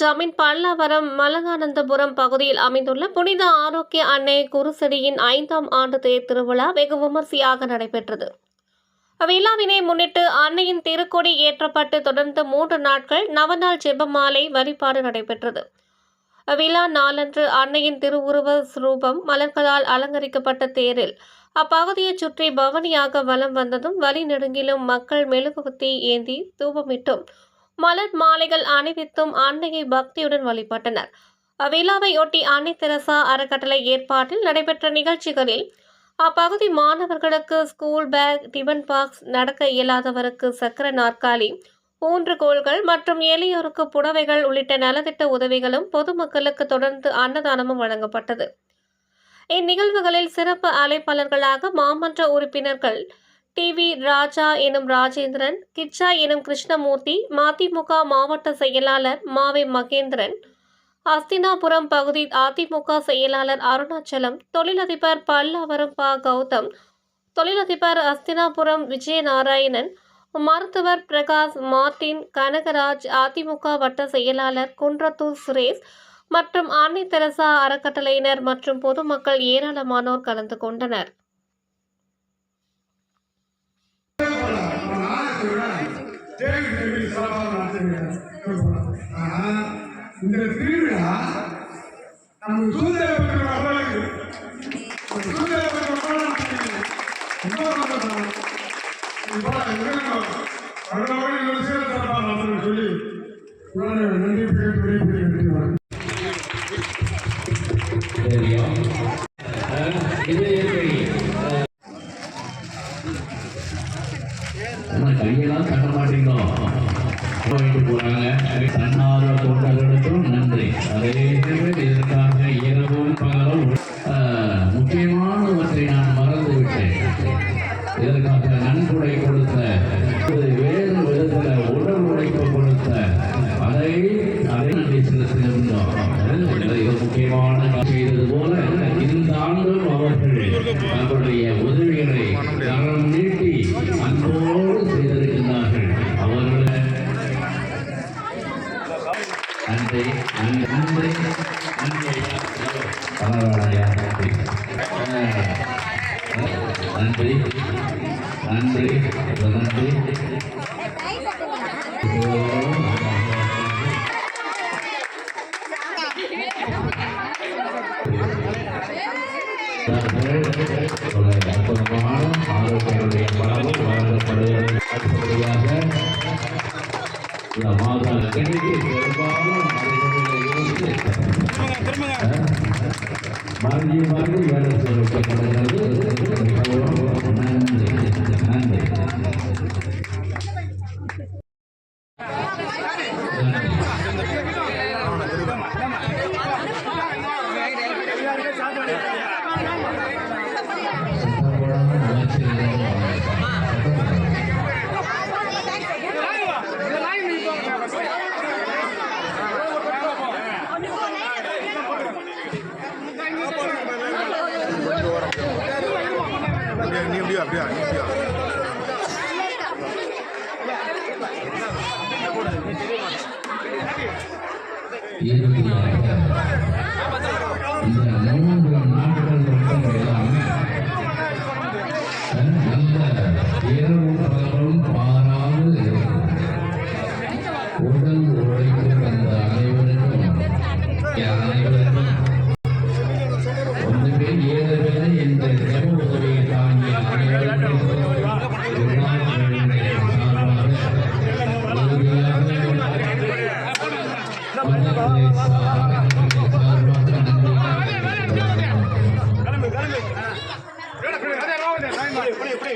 ஜமீன் பல்லாவரம் மலகானந்தபுரம் பகுதியில் அமைந்துள்ள புனித ஆரோக்கிய அன்னை குருசடியின் ஐந்தாம் ஆண்டு தேர் திருவிழா வெகு விமர்சையாக நடைபெற்றது. விழாவினை முன்னிட்டு அன்னையின் திருக்கொடி ஏற்றப்பட்டு தொடர்ந்து மூன்று நாட்கள் நவநாள் ஜெபமாலை வழிபாடு நடைபெற்றது. விழா நாளன்று அன்னையின் திருவுருவ ஸ்ரூபம் மலர்களால் அலங்கரிக்கப்பட்ட தேரில் அப்பகுதியைச் சுற்றி பவனியாக வலம் வந்ததும் வழி நெடுங்கிலும் மக்கள் மெழுகுவத்தி ஏந்தி தூபமிட்டும் மலர் மாலைகள் அணிவித்தும் அன்னையை பக்தியுடன் வழிபட்டனர். அவ்விழாவையொட்டி அன்னை தெரசா அறக்கட்டளை ஏற்பாட்டில் நடைபெற்ற நிகழ்ச்சிகளில் அப்பகுதி மாணவர்களுக்கு ஸ்கூல் பேக் டிபன் பாக்ஸ் நடக்க இயலாதவருக்கு சக்கர நாற்காலி ஊன்றுகோள்கள் மற்றும் எளியோருக்கு புடவைகள் உள்ளிட்ட நலத்திட்ட உதவிகளும் பொதுமக்களுக்கு தொடர்ந்து அன்னதானமும் வழங்கப்பட்டது. இந்நிகழ்வுகளில் சிறப்பு அழைப்பாளர்களாக மாமன்ற உறுப்பினர்கள் டி வி ராஜா எனும் ராஜேந்திரன் கிச்சா எனும் கிருஷ்ணமூர்த்தி மதிமுக மாவட்ட செயலாளர் மாவே மகேந்திரன் அஸ்தினாபுரம் பகுதி அதிமுக செயலாளர் அருணாச்சலம் தொழிலதிபர் பல்லாவரம் ப. கௌதம் தொழிலதிபர் அஸ்தினாபுரம் விஜயநாராயணன் மருத்துவர் பிரகாஷ் மார்டின் கனகராஜ் அதிமுக வட்ட செயலாளர் குன்றத்தூர் சுரேஷ் மற்றும் அன்னை தெரசா அறக்கட்டளையினர் மற்றும் பொதுமக்கள் ஏராளமானோர் கலந்து கொண்டனர். இந்த திருவிழா நம்ம சூழ்நிலை பெற்ற சூழ்நிலை பெற்ற மக்களுக்கு என்ன பண்றோம்? இப்போ இருக்கணும். கையெல்லாம் போயிட்டு போறாங்க தன்னார்வ தொண்டர்களுக்கும் நன்றி. அதே இதற்காக இரவும் பகலும் ஆஹ், முக்கியமானவற்றை நான் மறந்து விட்டேன் இதற்காக நன்கொடை கொடுத்த இது வேறு விதத்தில் உடல் உழைப்பு கொடுத்த அதை அதை நன்றி செலுத்துகின்றோம் இது முக்கியமான செய்தது போல நன்றி. நன்றி நன்றி நன்றி பரவாயில்லையா நன்றி அற்புதமான ஆரோக்கியனுடைய பலமும் வழங்கப்படுவதற்கு அடுத்தபடியாக இந்த மாதா இன்னைக்கு பெரும்பாலும் அறிவுரையில் மருந்தி வேலை செய்யப்படுகிறது மிகவும் நன்றி நன்றி நீ அப்படியா அப்படியா நீ எனவே